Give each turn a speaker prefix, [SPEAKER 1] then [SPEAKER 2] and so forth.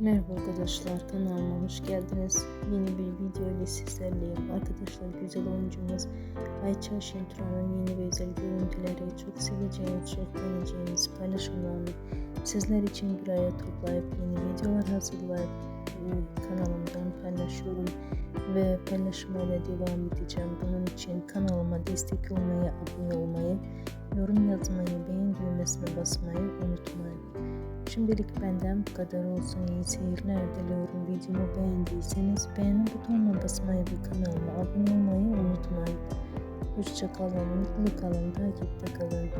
[SPEAKER 1] Merhaba arkadaşlar kanalıma hoş geldiniz. Yeni bir video ile sizlerleyim. Arkadaşlar güzel oyuncumuz Ayça Şenturan'ın yeni ve özel görüntüleri çok seveceğiniz, çok beğeneceğiniz paylaşımlarını sizler için bir araya toplayıp yeni videolar hazırlayıp e, kanalımdan paylaşıyorum ve paylaşmaya devam edeceğim. Bunun için kanalıma destek olmayı, abone olmayı, yorum yazmayı, beğen düğmesine basmayı unutmayın. Şimdilik benden bu kadar olsun. İyi seyirler diliyorum. Videomu beğendiyseniz beğeni butonuna basmayı ve kanalıma abone olmayı unutmayın. Hoşçakalın, mutlu kalın, takipte kalın.